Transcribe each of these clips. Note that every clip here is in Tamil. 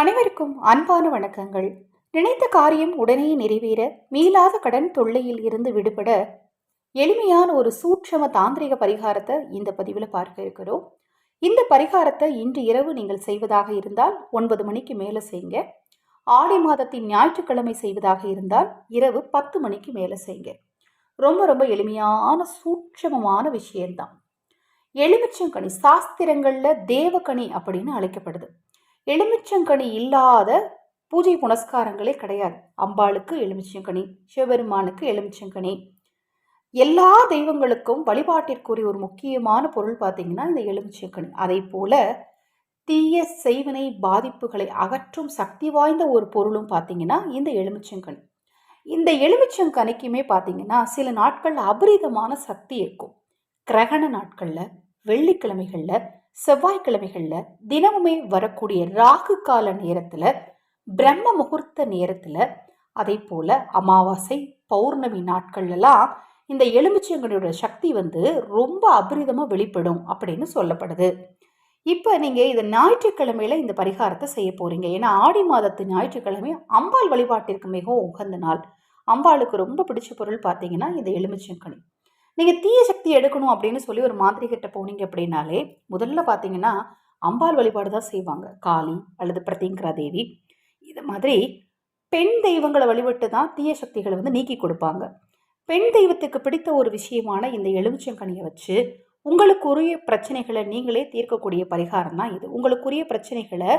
அனைவருக்கும் அன்பான வணக்கங்கள். நினைத்த காரியம் உடனே நிறைவேற மீளாத கடன் தொல்லையில் இருந்து விடுபட எளிமையான ஒரு சூட்சம தாந்திரிக பரிகாரத்தை இந்த பதிவில் பார்க்க இருக்கிறோம். இந்த பரிகாரத்தை இன்று இரவு நீங்கள் செய்வதாக இருந்தால் ஒன்பது மணிக்கு மேலே செய்யுங்க ஆடி மாதத்தின் ஞாயிற்றுக்கிழமை செய்வதாக இருந்தால் இரவு பத்து மணிக்கு மேலே செய்யுங்க ரொம்ப ரொம்ப எளிமையான சூட்சமமான விஷயம்தான். எலுமிச்சங்கனி சாஸ்திரங்களில் தேவகனி அப்படின்னு அழைக்கப்படுது. எலுமிச்சங்கனி இல்லாத பூஜை புனஸ்காரங்களே கிடையாது. அம்பாளுக்கு எலுமிச்சங்கனி சிவபெருமானுக்கு எலுமிச்சங்கனி. எல்லா தெய்வங்களுக்கும் வழிபாட்டிற்குரிய ஒரு முக்கியமான பொருள் பார்த்தீங்கன்னா இந்த எலுமிச்சங்கனி. அதை போல தீய செய்வினை பாதிப்புகளை அகற்றும் சக்தி வாய்ந்த ஒரு பொருளும் பார்த்தீங்கன்னா இந்த எலுமிச்சங்கனி. இந்த எலுமிச்சங்கனிக்குமே பார்த்தீங்கன்னா சில நாட்களில் அபரிதமான சக்தி இருக்கும். கிரகண நாட்களில் வெள்ளிக்கிழமைகளில் செவ்வாய்க்கிழமைகளில் தினமுமே வரக்கூடிய ராகு கால நேரத்தில் பிரம்ம முகூர்த்த நேரத்தில் அதே போல் அமாவாசை பௌர்ணமி நாட்கள்லாம் இந்த எலுமிச்சங்கனியோட சக்தி வந்து ரொம்ப அபரிதமாக வெளிப்படும் அப்படின்னு சொல்லப்படுது. இப்போ நீங்கள் இந்த ஞாயிற்றுக்கிழமையில் இந்த பரிகாரத்தை செய்ய போகிறீங்க ஏன்னா ஆடி மாதத்து ஞாயிற்றுக்கிழமை அம்பாள் வழிபாட்டிற்கு மிகவும் உகந்த நாள். அம்பாளுக்கு ரொம்ப பிடிச்ச பொருள் பார்த்தீங்கன்னா இந்த எலுமிச்சங்கனி. நீங்கள் தீய சக்தி எடுக்கணும் அப்படின்னு சொல்லி ஒரு மாந்திரிகிட்ட போனீங்க அப்படின்னாலே முதல்ல பார்த்தீங்கன்னா அம்பாள் வழிபாடு தான் செய்வாங்க. காளி அல்லது பிரதிங்கிரா தேவி. இது மாதிரி பெண் தெய்வங்களை வழிபட்டு தான் தீய சக்திகளை வந்து நீக்கி கொடுப்பாங்க. பெண் தெய்வத்துக்கு பிடித்த ஒரு விஷயமான இந்த எலுமிச்சங்கனியை வச்சு உங்களுக்குரிய பிரச்சனைகளை நீங்களே தீர்க்கக்கூடிய பரிகாரம் தான் இது. உங்களுக்குரிய பிரச்சனைகளை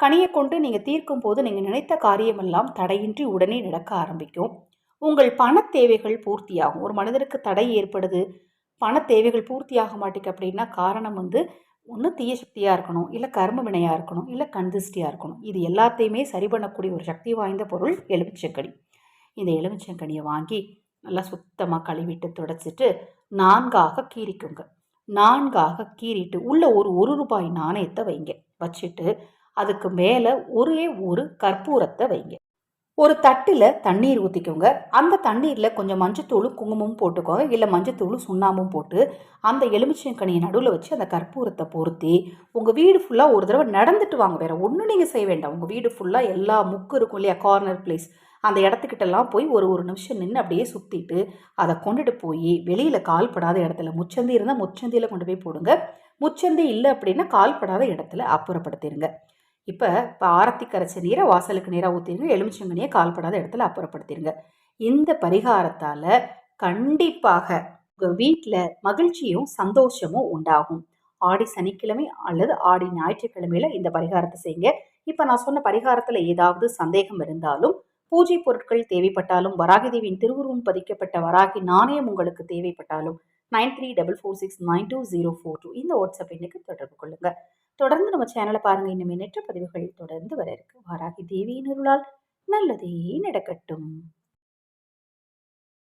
கனியை கொண்டு நீங்கள் தீர்க்கும் போது நீங்கள் நினைத்த காரியமெல்லாம் தடையின்றி உடனே நடக்க ஆரம்பிக்கும். உங்கள் பண தேவைகள் பூர்த்தியாகும். ஒரு மனிதருக்கு தடை ஏற்படுது பண தேவைகள் பூர்த்தியாக மாட்டேங்க அப்படின்னா காரணம் வந்து ஒன்று தீய சக்தியாக இருக்கணும் இல்லை கர்ம வினையாக இருக்கணும் இல்லை கந்திஷ்டியாக இருக்கணும். இது எல்லாத்தையுமே சரி பண்ணக்கூடிய ஒரு சக்தி வாய்ந்த பொருள் எலுமிச்சங்கனி. இந்த எலுமிச்சங்கனியை வாங்கி நல்லா சுத்தமாக கழுவிட்டு துடைச்சிட்டு நான்காக கீறிக்குங்க. நான்காக கீறிட்டு உள்ள ஒரு ஒரு ரூபாய் நாணயத்தை வைங்க. வச்சுட்டு அதுக்கு மேலே ஒரே ஒரு கற்பூரத்தை வைங்க. ஒரு தட்டில் தண்ணீர் ஊற்றிக்கோங்க அந்த தண்ணீரில் கொஞ்சம் மஞ்சத்தூளும் குங்குமமும் போட்டுக்கோங்க. இல்லை மஞ்சத்தூளும் சுண்ணாம்பும் போட்டு அந்த எலுமிச்சங்கனியை நடுவில் வச்சு அந்த கற்பூரத்தை பொருத்தி உங்கள் வீடு ஃபுல்லாக ஒரு தடவை நடந்துட்டு வாங்க. வேறு ஒன்றும் நீங்கள் செய்ய வேண்டாம். உங்கள் வீடு ஃபுல்லாக எல்லா முக்கு இருக்கும் இல்லையா கார்னர் பிளேஸ் அந்த இடத்துக்கிட்டலாம் போய் ஒரு ஒரு நிமிஷம் நின்று அப்படியே சுற்றிட்டு அதை கொண்டுட்டு போய் வெளியில் கால்படாத இடத்துல முச்சந்தி இருந்தால் முச்சந்தியில் கொண்டு போய் போடுங்க. முச்சந்தி இல்லை அப்படின்னா கால்படாத இடத்துல அப்புறப்படுத்திடுங்க இப்போ இப்போ ஆரத்தி கரைச்ச நீரை வாசலுக்கு நீராக ஊற்றிடுங்க எலுமிச்சங்கனியை கால்படாத இடத்துல அப்புறப்படுத்திடுங்க இந்த பரிகாரத்தால் கண்டிப்பாக உங்கள் வீட்டில் மகிழ்ச்சியும் சந்தோஷமும் உண்டாகும். ஆடி சனிக்கிழமை அல்லது ஆடி ஞாயிற்றுக்கிழமையில் இந்த பரிகாரத்தை செய்யுங்க. இப்போ நான் சொன்ன பரிகாரத்தில் ஏதாவது சந்தேகம் இருந்தாலும் பூஜை பொருட்கள் தேவைப்பட்டாலும் வராகி தேவியின் திருவுருவம் பதிக்கப்பட்ட வராகி நாணயம் உங்களுக்கு தேவைப்பட்டாலும் nine three double four six nine two zero four two இந்த வாட்ஸ்அப் எண்ணுக்கு தொடர்பு கொள்ளுங்கள் தொடர்ந்து நம்ம சேனலை பாருங்கள் இன்னும் எண்ணற்ற பதிவுகள் தொடர்ந்து வர இருக்கு. வாராகி தேவியின் அருளால் நல்லதே நடக்கட்டும்.